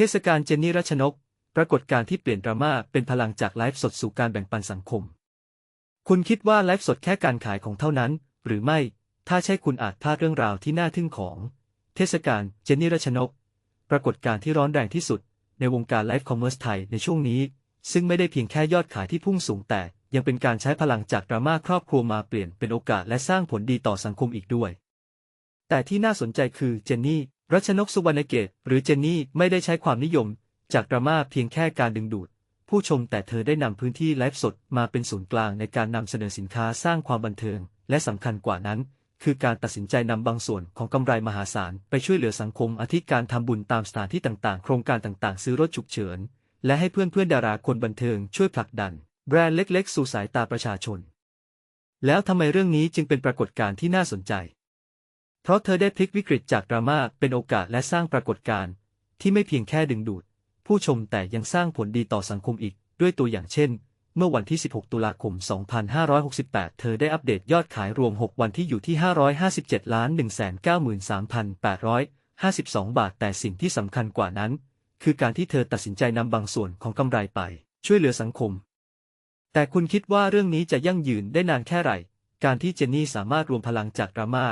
ทศกาลเจนนี่รัชนก ปรากฏการที่เปลี่ยนดราม่าเป็นพลังจากไลฟ์สดสู่การแบ่งปันสังคม คุณคิดว่าไลฟ์สดแค่การขายของเท่านั้น หรือไม่ ถ้าใช่คุณอาจพลาดเรื่องราวที่น่าทึ่งของ เทศกาลเจนนี่รัชนก ปรากฏการที่ร้อนแรงที่สุด ในวงการไลฟ์คอมเมอร์สไทยในช่วงนี้ ซึ่งไม่ได้เพียงแค่ยอดขายที่พุ่งสูงแต่ยังเป็นการใช้พลังจากดราม่าครอบครัวมาเปลี่ยนเป็นโอกาสและสร้างผลดีต่อสังคมอีกด้วย แต่ที่น่าสนใจคือเจนนี่ รัชนกสุวรรณเกตหรือเจนนี่ไม่ได้ใช้ความนิยม จากดราม่าเพียงแค่การดึงดูด ผู้ชมแต่เธอได้นำพื้นที่ไลฟ์สดมาเป็นศูนย์กลางในการนำเสนอสินค้าสร้างความบันเทิง และสำคัญกว่านั้น คือการตัดสินใจนำบางส่วนของกำไรมหาศาล ไปช่วยเหลือสังคมอาทิการทำบุญตามสถานที่ต่างๆ โครงการต่างๆ ซื้อรถฉุกเฉิน และให้เพื่อนๆดาราคนบันเทิงช่วยผลักดัน แบรนด์เล็ก ๆ สู่สายตาประชาชน แล้วทำไมเรื่องนี้จึงเป็นปรากฏการณ์ที่น่าสนใจ เพราะเธอได้พลิกวิกฤตจากดราม่าเป็นโอกาสและสร้างปรากฏการณ์ที่ไม่เพียงแค่ดึงดูด ผู้ชมแต่ยังสร้างผลดีต่อสังคมอีก ด้วยตัวอย่างเช่น เมื่อวันที่ 16 ตุลาคม 2568 เธอได้อัปเดตยอดขายรวม 6 วันที่อยู่ที่ 557ล้าน193,852 บาท แต่สิ่งที่สำคัญกว่านั้น คือการที่เธอตัดสินใจนำบางส่วนของกำไรไป ช่วยเหลือสังคม แต่คุณคิดว่าเรื่องนี้จะยั่งยืนได้นานแค่ไหนการที่เจนนี่สามารถรวมพลังจากดราม่า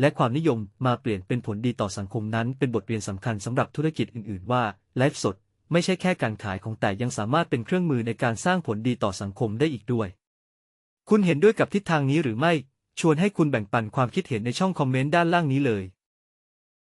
และความนิยมมาเปลี่ยนเป็นผลดีต่อสังคมนั้น เป็นบทเรียนสำคัญสำหรับธุรกิจอื่น ๆ ว่าไลฟ์สดไม่ใช่แค่การขายของแต่ยังสามารถเป็นเครื่องมือในการสร้างผลดีต่อสังคมได้อีกด้วย คุณเห็นด้วยกับทิศทางนี้หรือไม่ ชวนให้คุณแบ่งปันความคิดเห็นในช่องคอมเมนต์ด้านล่างนี้เลย